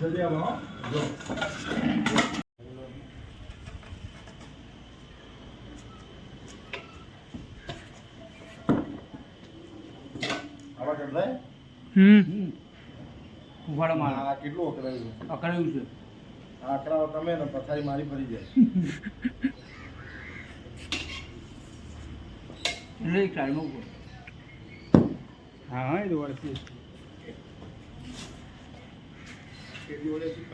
જલ્દી આવો. જો. હમ. મારો આ કેટલું અકળાયું? અકળાયું છે. આ અકળાવો તમે ને પથારી મારી પડી જાય એટલે એક સાઈડમાં હા હા એ તો કેટલી વડે શું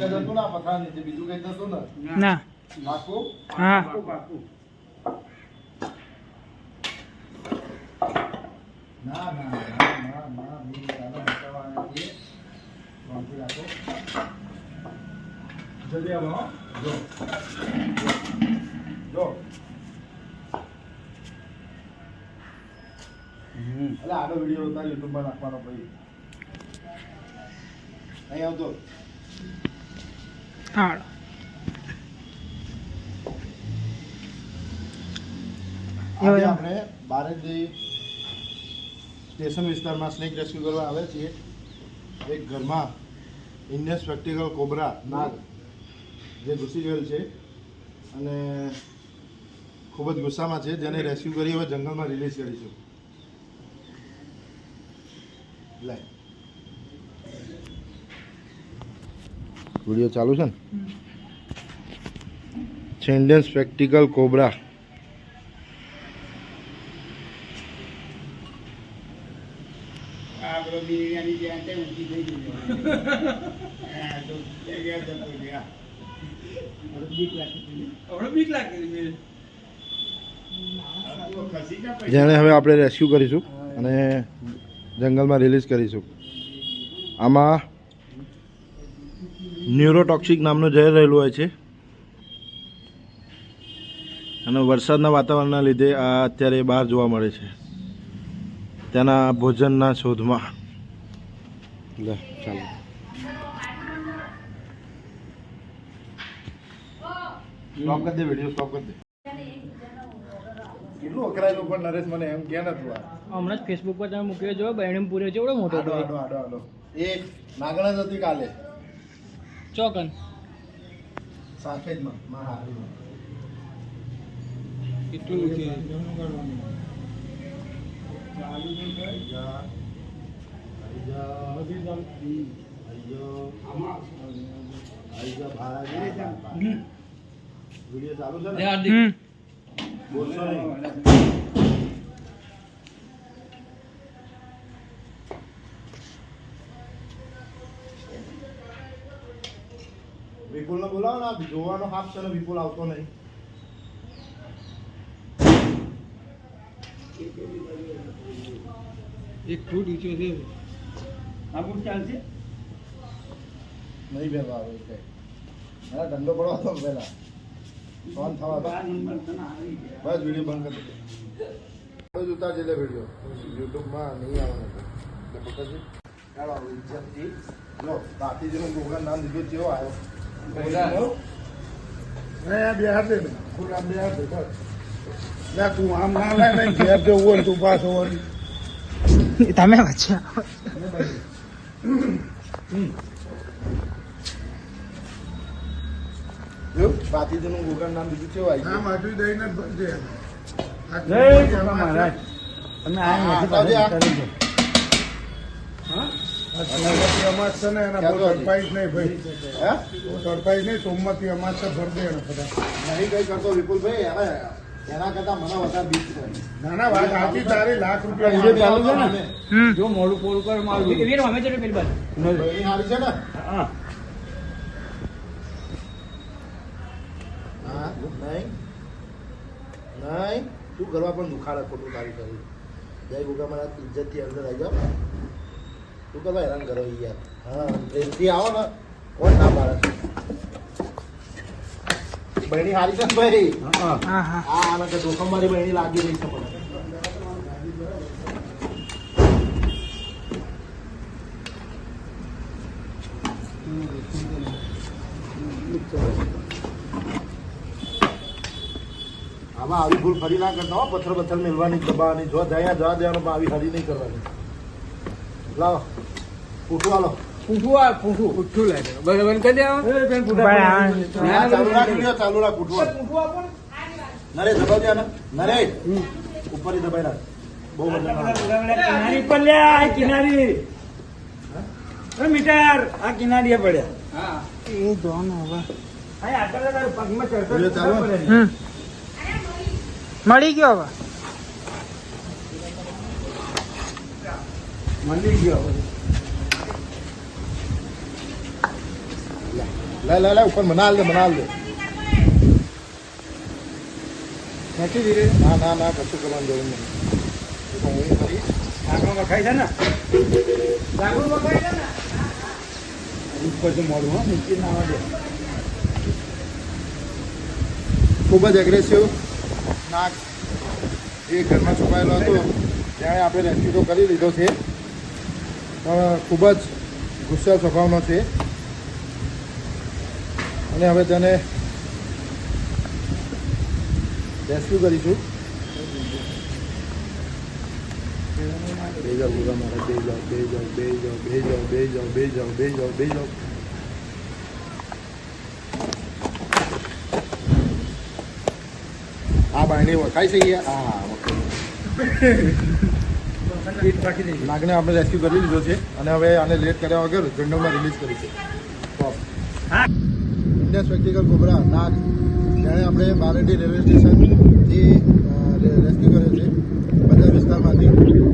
જતું ના પથાર નીચે બીજું કઈ જતું ને. ના. પાકું હા. ના ના જલ્દી આવો. જો. જો. એટલે આનો વીડિયો તારે યુટ્યુબમાં નાખવાનો ભાઈ. અહીં આવતો હા આજે આપણે બારેજી સ્ટેશન વિસ્તારમાં સ્નેક રેસ્ક્યુ કરવા આવે છીએ. એક ઘરમાં ઇન્ડિયન સ્પેક્ટિકલ કોબરા નાગ જે ઘૂસી ગયેલ છે અને ખૂબ જ ગુસ્સામાં છે. જેને રેસ્ક્યુ કરી હવે જંગલમાં રિલીઝ કરીશું. લે. વીડિયો ચાલુ છે ને? છે ઇન્ડિયન સ્પેક્ટિકલ કોબરા. જેને હવે આપણે રેસ્ક્યુ કરીશું. અને જંગલમાં રિલીઝ કરીશું. આમાં ન્યુરોટોક્સિક નામનું ઝેર રહેલું હોય છે. અને વરસાદના વાતાવરણના લીધે આ અત્યારે બહાર જોવા મળે છે. તેના ભોજનના શોધમાં. લે ચાલો. સ્ટોપ કરી દે વીડિયો સ્ટોપ કરી દે. કેટલું અકરાયેલું પણ નરેશ મને એમ કે નતું આ. હમણાં જ ફેસબુક પર તમે મૂક્યો જો બહેણી પૂર્યો છે એવડો મોટો આડો આડો આડો આડો. એ નાગણા જ હતી કાલે. ચોકન. સાકેતમાં માં હારીમાં કેટલું આઈજા આઈજા આઈજો આઈજા ભાઈ વીડિયો ચાલુ છે ને બોલશો ને બોલાવો ને જોવાનો હાફ છે ને વિપુલ આવતો નહીં. એક ફૂટ ઊંચો છે. આ ફૂટ ચાલશે નહીં ભેગા આવે ધંધો પડવા તો પહેલા ફોન થવા બસ વીડિયો બંધ કરી ઉતારજે લે વીડિયો. યુટ્યુબમાં નહીં આવવાનું પકડજે ચાલો ઇજ્જતથી. જો બાકીજીનું ગોગા નામ દીધું કેવો આવ્યો? બે દે ખોટા બે દે બસ. તું આમ ના લે ને ઘેર જવું હોય તું પાછો વળી. તમે વચ્ચે જો બાકીજીનું ગોગા નામ બીજું કેવું આવી આવ્યો માટી દઈને જ ભરજે. જય મહારાજ. તમે આ નથી કરી દો આ સોમવતી ને એના બહુ ક્યાં તો નહીં ભાઈ. હે? નહીં સોમવતી અમાસ છે ભર દે એને બધા. નહીં કઈ કરતો વિપુલભાઈ? એના એના કરતા મને વધારે બીક છે. ના ના વાત તારી લાખ વીડિયો રૂપિયા ચાલુ છે ને જો મોડું પોળું કર મારું. વીર અમે જડે પેલી બાજુ. હારી છે ને? હા હા નહીં. નહીં. તું કરવા પણ દુખાડે ખોટું તારી કરી જય ગોગા મારા ઇજ્જતથી અંદર આવી જાઓ. તું કરવા હેરાન કરો યાર? હા ટ્રેનથી આવો ને. કોણ ના પાડે? બહેણી હારી છે ભાઈ? હા હા. હા આ આના જોખમ મારી બહેણી લાગી રહી છે મને આ આમાં આવી ભૂલ ફરી ના કરતા હો. પથ્થર પથ્થર મેળવાની દબાવવાની જો જયા જવા દેવાનો પણ આવી હરી નહીં કરવાની. લાવો. પૂઠું આલો. પૂઠું આ પૂઠું. પૂઠું લાગે. બસ કરી દેવા ચાલુ રાખ ચાલુ રાખ પૂઠું પૂઠું આપો ને. નરે દબાવ દે આને. દબાઈ રાખ બહુ વજન ના આવે. કિનારી પર લે આ કિનારી એ મીટર આ કિનારીએ પડ્યા. હા. એ જોન હવે. આ પગમાં ચડતો વિડિયો ચાલુ? પડે ને. હમ મળી ગયો હવે. મળી ગયો લે લે લે ઉપર મનાલ દે મનાલ દે. નથી ધીરે? ના ના ના કશું કરવાનું જરૂર નહીં ઢાંકણું વખાય છે ને? વખાય છે ને? ઉપર તો મોડું હો. નીચે ના આવે ખૂબ જ એગ્રેસિવ નાક એ ઘરમાં છુપાયેલો હતો ત્યારે આપણે રેસ્ક્યુ તો કરી લીધો છે પણ ખૂબ જ ગુસ્સા સ્વભાવનો છે અને હવે તેને રેસ્ક્યુ કરીશું બે જાઓ બે જાઓ બે જાઓ બે જાઓ બે જાઓ બે જાઓ બે જાઓ બે જાઓ બે જાઓ આ બાયને વખાય છે ગયા હા નાગને આપણે રેસ્ક્યુ કરી લીધો છે અને હવે આને લેટ કર્યા વગર જંગલમાં રિલીઝ કરી છે. ઇન્ડિયા સ્પેક્ટિકલ કોબરા નાગ. જેણે આપણે બારેડી રેલવે સ્ટેશનથી રેસ્ક્યુ કર્યો છે. બધા વિસ્તારમાંથી.